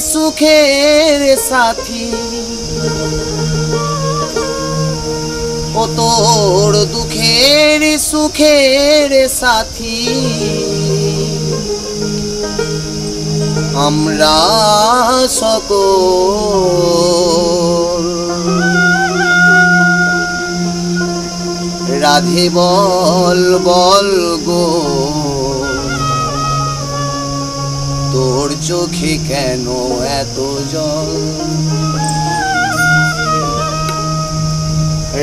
সুখের সাথী। ও তোর দুঃখের সুখের সাথী। আমরা সকল রাধে বল বল গো। তোর চোখে কেন এত জল?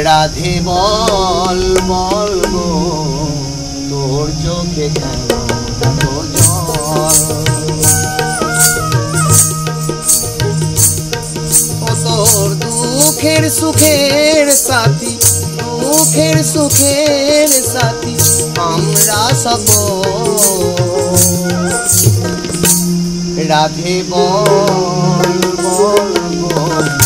রাধে বল বল তোর চোখে কেন এত জল? তোর সুখের সাথী, দুঃখের সুখের সাথী, আমরা সব রাধে বল বল বল।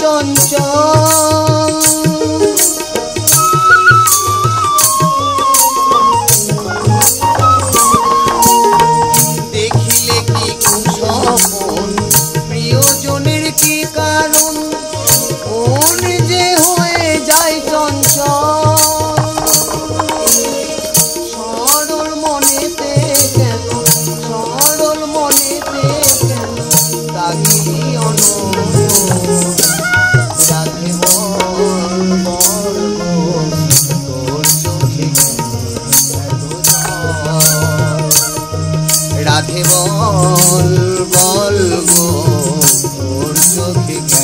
চঞ্চল তোর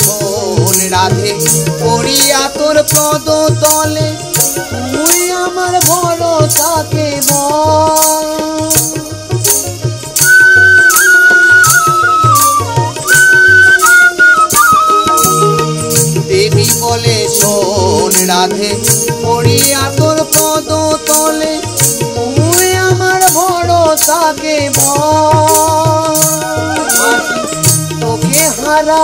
শোন রাধে করিয়া তোর পদ তলে তুই আমার ভরসাকে বল। দেবী বলে, শোন রাধে করিয়া তোর পদ তলে তুই আমার ভরসাকে বল। তোকে হারা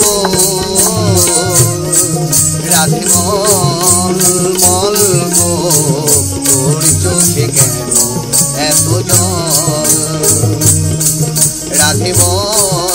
গো রাধে মন মন গো তোর চোখে কেন এত জল? রাধে মন